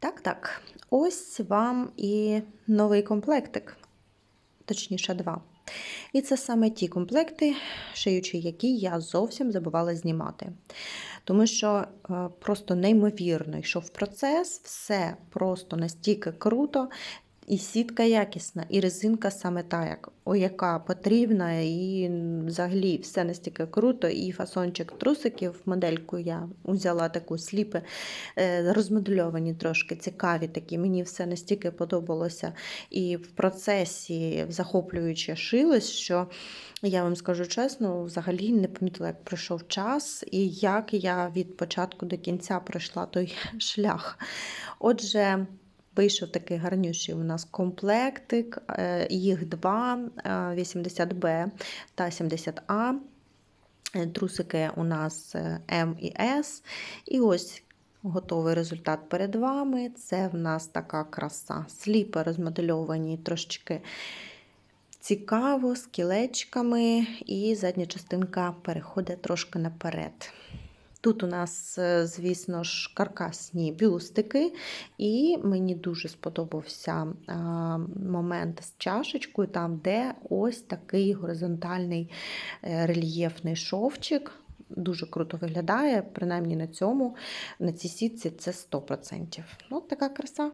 Так, так. Ось вам і новий комплектик, точніше, два. І це саме ті комплекти, шиючи які я зовсім забувала знімати. Тому що е, просто неймовірно йшов процес, все просто настільки круто, і сітка якісна, і резинка саме та, як, о, яка потрібна, і взагалі все настільки круто. І фасончик трусиків, модельку я взяла таку сліпи, е, розмодельовані трошки, цікаві такі. Мені все настільки подобалося. І в процесі захоплююче шилось, що я вам скажу чесно, взагалі не помітила, як пройшов час, і як я від початку до кінця пройшла той шлях. Отже. Вийшов такий гарнющий у нас комплектик, е, їх два, е, 80Б та 70А. Е, Трусики у нас е, М і С. І ось готовий результат перед вами. Це в нас така краса. Сліпи розмодельовані трошечки цікаво, з кілечками, і задня частинка переходить трошки наперед. Тут у нас, е, звісно ж, каркасні бюстики, і мені дуже сподобався момент з чашечкою, там, де ось такий горизонтальний е, рельєфний шовчик. Дуже круто виглядає, принаймні на цьому, на цій сітці це 100%. Ну, така краса.